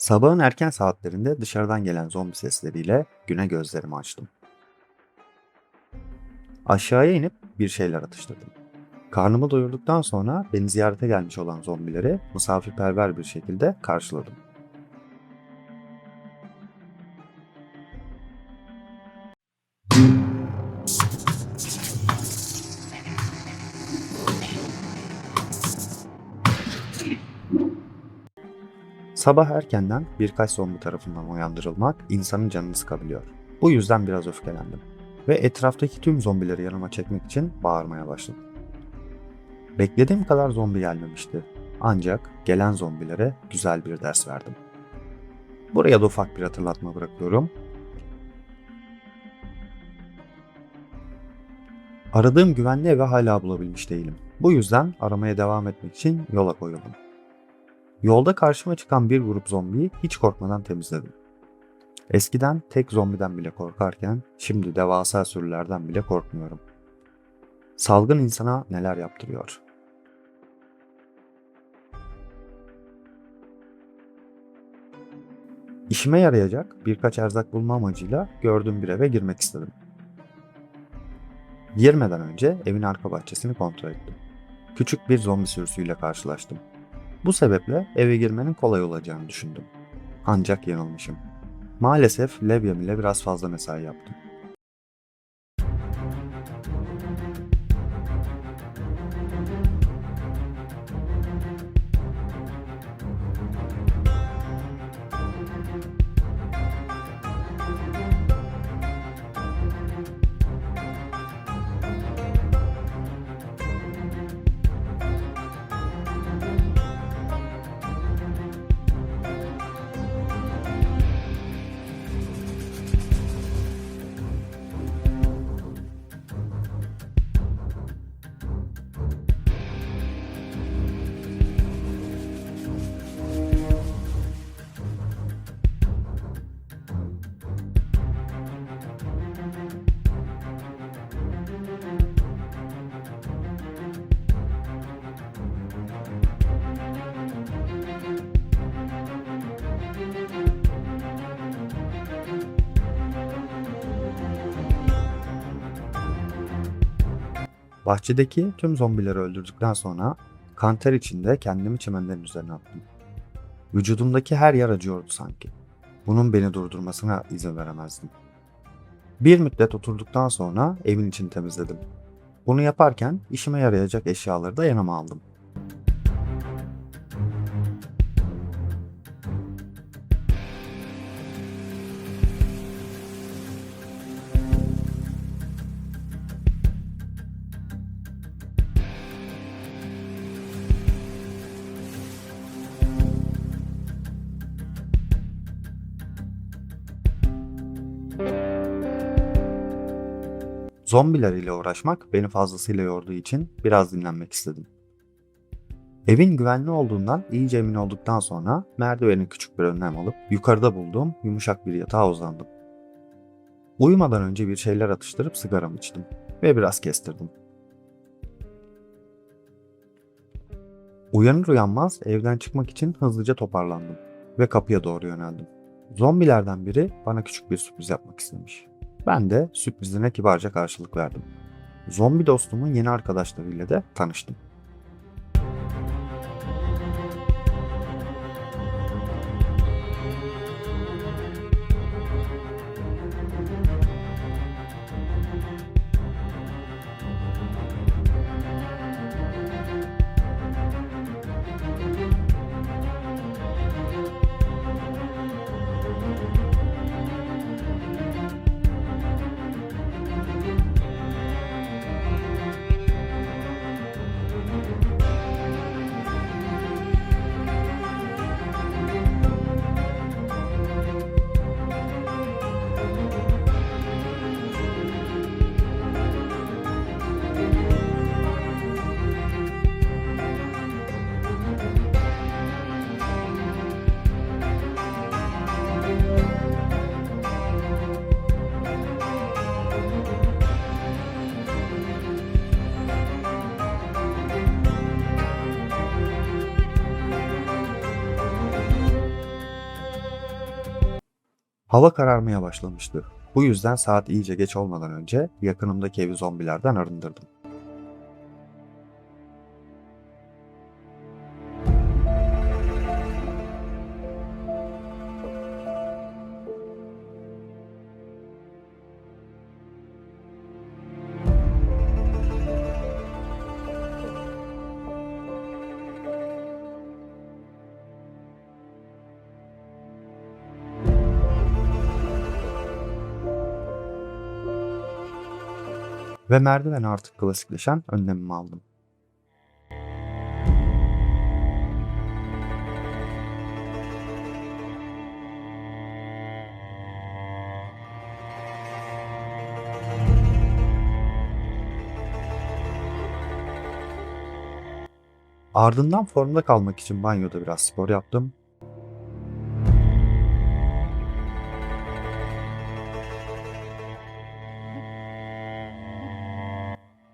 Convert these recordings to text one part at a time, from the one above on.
Sabahın erken saatlerinde dışarıdan gelen zombi sesleriyle güne gözlerimi açtım. Aşağıya inip bir şeyler atıştırdım. Karnımı doyurduktan sonra beni ziyarete gelmiş olan zombileri misafirperver bir şekilde karşıladım. Sabah erkenden birkaç zombi tarafından uyandırılmak insanın canını sıkabiliyor. Bu yüzden biraz öfkelendim ve etraftaki tüm zombileri yanıma çekmek için bağırmaya başladım. Beklediğim kadar zombi gelmemişti. Ancak gelen zombilere güzel bir ders verdim. Buraya da ufak bir hatırlatma bırakıyorum. Aradığım güvenli evi hala bulabilmiş değilim. Bu yüzden aramaya devam etmek için yola koyuldum. Yolda karşıma çıkan bir grup zombiyi hiç korkmadan temizledim. Eskiden tek zombiden bile korkarken şimdi devasa sürülerden bile korkmuyorum. Salgın insana neler yaptırıyor? İşime yarayacak birkaç erzak bulma amacıyla gördüğüm bir eve girmek istedim. Girmeden önce evin arka bahçesini kontrol ettim. Küçük bir zombi sürüsüyle karşılaştım. Bu sebeple eve girmenin kolay olacağını düşündüm. Ancak yanılmışım. Maalesef levyem ile biraz fazla mesai yaptım. Bahçedeki tüm zombileri öldürdükten sonra kanter içinde kendimi çimenlerin üzerine attım. Vücudumdaki her yer acıyordu sanki. Bunun beni durdurmasına izin veremezdim. Bir müddet oturduktan sonra evin içini temizledim. Bunu yaparken işime yarayacak eşyaları da yanıma aldım. Zombiler ile uğraşmak beni fazlasıyla yorduğu için biraz dinlenmek istedim. Evin güvenli olduğundan iyice emin olduktan sonra merdivenin küçük bir önlem alıp yukarıda bulduğum yumuşak bir yatağa uzandım. Uyumadan önce bir şeyler atıştırıp sigaramı içtim ve biraz kestirdim. Uyanır uyanmaz evden çıkmak için hızlıca toparlandım ve kapıya doğru yöneldim. Zombilerden biri bana küçük bir sürpriz yapmak istemiş. Ben de sürprizine kibarca karşılık verdim. Zombi dostumun yeni arkadaşlarıyla da tanıştım. Hava kararmaya başlamıştı. Bu yüzden saat iyice geç olmadan önce yakınımdaki evi zombilerden arındırdım. Ve merdiven artık klasikleşen önlemimi aldım. Ardından formda kalmak için banyoda biraz spor yaptım.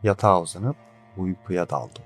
Yatağa uzanıp uykuya daldım.